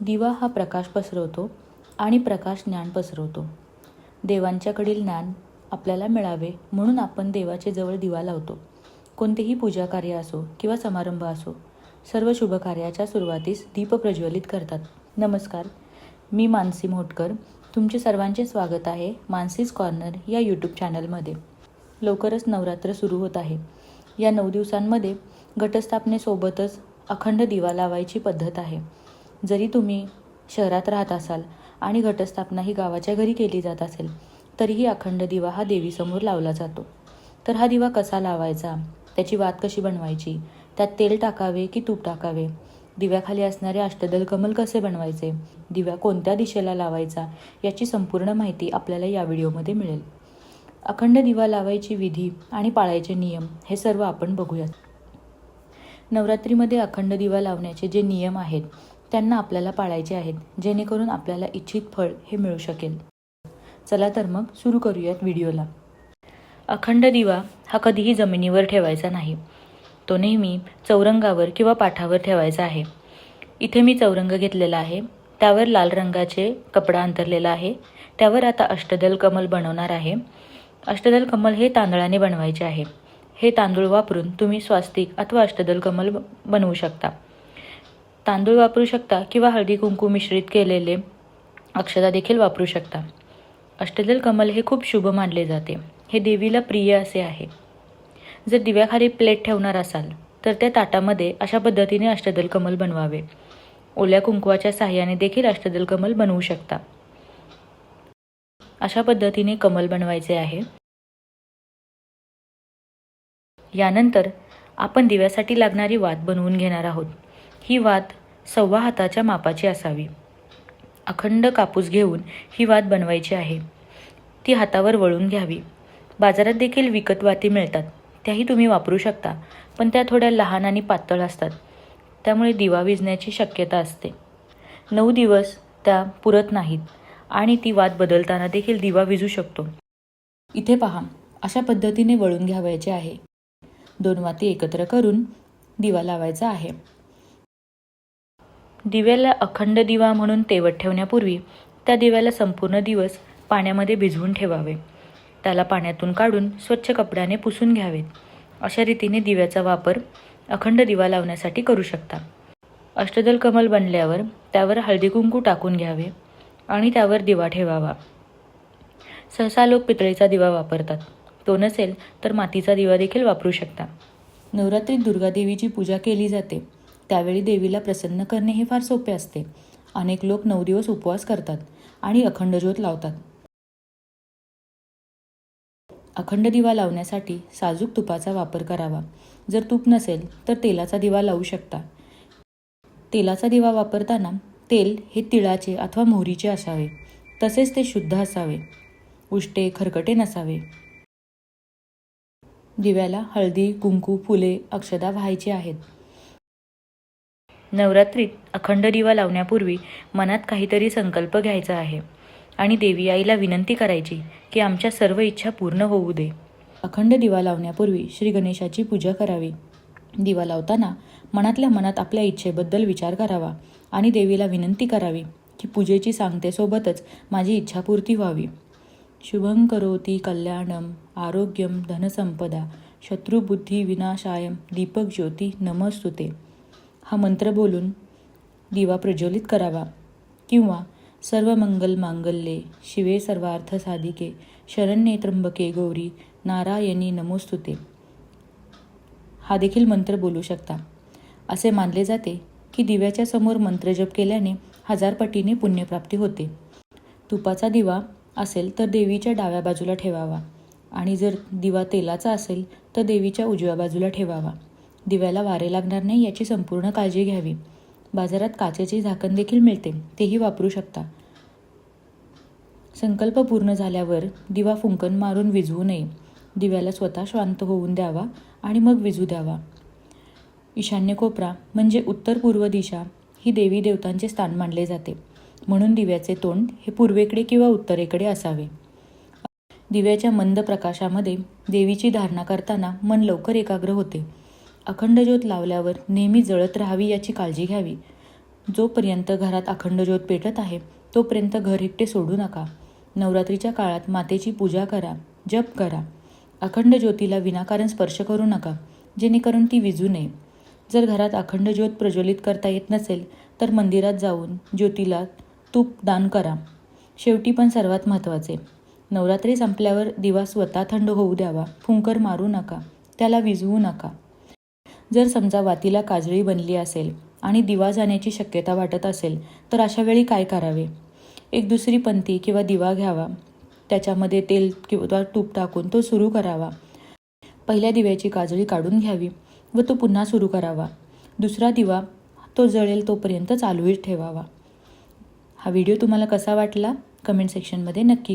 दिवा हा प्रकाश पसरवतो आणि प्रकाश ज्ञान पसरवतो. देवांच्याकडील ज्ञान आपल्याला मिळावे म्हणून आपण देवाचे जवळ दिवा लावतो. कोणतेही पूजा कार्य असो किंवा समारंभ असो सर्व शुभ कार्याच्या सुरुवातीस दीप प्रज्वलित करतात. नमस्कार मी मानसी मोटकर. तुमचे सर्वांचे स्वागत आहे मानसीज कॉर्नर या यूट्यूब चॅनलमध्ये. लवकरच नवरात्र सुरू होत आहे. या नऊ दिवसांमध्ये घटस्थापनेसोबतच अखंड दिवा लावायची पद्धत आहे. जरी तुम्ही शहरात राहत असाल आणि घटस्थापना ही गावाच्या घरी केली जात असेल तरीही अखंड दिवा हा देवीसमोर लावला जातो. तर हा दिवा कसा लावायचा? त्याची वात कशी बनवायची? त्यात तेल टाकावे की तूप टाकावे? दिव्याखाली असणारे अष्टदल कमल कसे बनवायचे? दिव्या कोणत्या दिशेला लावायचा? याची संपूर्ण माहिती आपल्याला या व्हिडिओमध्ये मिळेल. अखंड दिवा लावायची विधी आणि पाळायचे नियम हे सर्व आपण बघूयात. नवरात्रीमध्ये अखंड दिवा लावण्याचे जे नियम आहेत त्यांना आपल्याला पाळायचे आहेत जेणेकरून आपल्याला इच्छित फळ हे मिळू शकेल. चला तर मग सुरू करूयात व्हिडिओला. अखंड दिवा हा कधीही जमिनीवर ठेवायचा नाही. तो नेहमी चौरंगावर किंवा पाठावर ठेवायचा आहे. इथे मी चौरंग घेतलेला आहे त्यावर लाल रंगाचे कपडा अंतरलेला आहे त्यावर आता अष्टदल कमल बनवणार आहे. अष्टदल कमल हे तांदळाने बनवायचे आहे. हे तांदूळ वापरून तुम्ही स्वास्तिक अथवा अष्टदल कमल बनवू शकता. तांदूळ वापरू शकता किंवा हळदी कुंकू मिश्रित केलेले अक्षता देखील वापरू शकता. अष्टदल कमल हे खूप शुभ मानले जाते. हे देवीला प्रिय असे आहे. जर दिव्याखाली प्लेट ठेवणार असाल तर त्या ताटामध्ये अशा पद्धतीने अष्टदल कमल बनवावे. ओल्या कुंकवाच्या साह्याने देखील अष्टदल कमल बनवू शकता. अशा पद्धतीने कमल बनवायचे आहे. यानंतर आपण दिव्यासाठी लागणारी वात बनवून घेणार आहोत. ही वात सव्वा हाताच्या मापाची असावी. अखंड कापूस घेऊन ही वात बनवायची आहे. ती हातावर वळून घ्यावी. बाजारात देखील विकत वाती मिळतात. त्याही तुम्ही वापरू शकता पण त्या थोड्या लहान आणि पातळ असतात. त्यामुळे दिवा विजण्याची शक्यता असते. नऊ दिवस त्या पुरत नाहीत आणि ती वात बदलताना देखील दिवा विजू शकतो. इथे पहा अशा पद्धतीने वळून घ्यावायचे आहे. दोन वाती एकत्र करून दिवा लावायचा आहे. दिव्याला अखंड दिवा म्हणून तेवत ठेवण्यापूर्वी त्या दिव्याला संपूर्ण दिवस पाण्यामध्ये भिजवून ठेवावे. त्याला पाण्यातून काढून स्वच्छ कपड्याने पुसून घ्यावेत. अशा रीतीने दिव्याचा वापर अखंड दिवा लावण्यासाठी करू शकता. अष्टदल कमल बनल्यावर त्यावर हळदी कुंकू टाकून घ्यावे आणि त्यावर दिवा ठेवावा. सहसा लोक पितळेचा दिवा वापरतात. तो नसेल तर मातीचा दिवा देखील वापरू शकता. नवरात्रीत दुर्गादेवीची पूजा केली जाते. त्यावेळी देवीला प्रसन्न करणे हे फार सोपे असते. अनेक लोक नऊ दिवस उपवास करतात आणि अखंड ज्योत लावतात. अखंड दिवा लावण्यासाठी साजूक तुपाचा वापर करावा. जर तूप नसेल तर तेलाचा दिवा लावू शकता. तेलाचा दिवा वापरताना तेल हे तिळाचे अथवा मोहरीचे असावे. तसेच ते शुद्ध असावे. उष्टे खरकटे नसावे. दिव्याला हळदी कुंकू फुले अक्षदा व्हायची आहेत. नवरात्रीत अखंड दिवा लावण्यापूर्वी मनात काहीतरी संकल्प घ्यायचा आहे. आणि देवी आईला विनंती करायची की आमच्या सर्व इच्छा पूर्ण होऊ दे. अखंड दिवा लावण्यापूर्वी श्री गणेशाची पूजा करावी. दिवा लावताना मनातल्या मनात आपल्या इच्छेबद्दल विचार करावा आणि देवीला विनंती करावी की पूजेची सांगतेसोबतच माझी इच्छापूर्ती व्हावी. शुभं करोती कल्याणम आरोग्यम धनसंपदा शत्रुबुद्धी विनाशायम दीपक ज्योती नमस्तुते. हा मंत्र बोलून दिवा प्रज्वलित करावा. किंवा सर्व मंगल मांगल्ये शिवे सर्वार्थ साधिके शरण्ये त्र्यंबके गौरी नारायणी नमोस्तुते. हा देखील मंत्र बोलू शकता. असे मानले जाते की दिव्याच्या समोर मंत्रजप केल्याने हजार पटीने पुण्यप्राप्ती होते. तुपाचा दिवा असेल तर देवीच्या डाव्या बाजूला ठेवावा आणि जर दिवा तेलाचा असेल तर देवीच्या उजव्या बाजूला ठेवावा. दिव्याला वारे लागणार नाही याची संपूर्ण काळजी घ्यावी. बाजारात काचेचे झाकण देखील मिळते तेही वापरू शकता. संकल्प पूर्ण झाल्यावर दिवा फुंकन मारून विझवू नये. दिव्याला स्वतः शांत होऊन द्यावा आणि मग विझू द्यावा. ईशान्य कोपरा म्हणजे उत्तर पूर्व दिशा ही देवी देवतांचे स्थान मानले जाते. म्हणून दिव्याचे तोंड हे पूर्वेकडे किंवा उत्तरेकडे असावे. दिव्याच्या मंद प्रकाशामध्ये देवीची धारणा करताना मन लवकर एकाग्र होते. अखंड ज्योत लावल्यावर नेहमी जळत राहावी याची काळजी घ्यावी. जोपर्यंत घरात अखंड ज्योत पेटत आहे तोपर्यंत घर एकटे सोडू नका. नवरात्रीच्या काळात मातेची पूजा करा जप करा. अखंड ज्योतीला विनाकारण स्पर्श करू नका जेणेकरून ती विजू नये. जर घरात अखंड ज्योत प्रज्वलित करता येत नसेल तर मंदिरात जाऊन ज्योतीला तूप दान करा. शेवटी पण सर्वात महत्त्वाचे. नवरात्री संपल्यावर दिवा स्वतः थंड होऊ द्यावा फुंकर मारू नका त्याला विजवू नका. जर समजा वातीला काजळी बनली असेल आणि दिवा जाण्याची शक्यता वाटत असेल तर अशा वेळी काय करावे? एक दुसरी पंथी किंवा दिवा घ्यावा. त्याच्यामध्ये तेल किंवा तूप टाकून तो सुरू करावा. पहिल्या दिव्याची काजळी काढून घ्यावी व तो पुन्हा सुरू करावा. दुसरा दिवा तो जळेल तोपर्यंत चालूच ठेवावा. हा व्हिडिओ तुम्हाला कसा वाटला? कमेंट सेक्शनमध्ये नक्की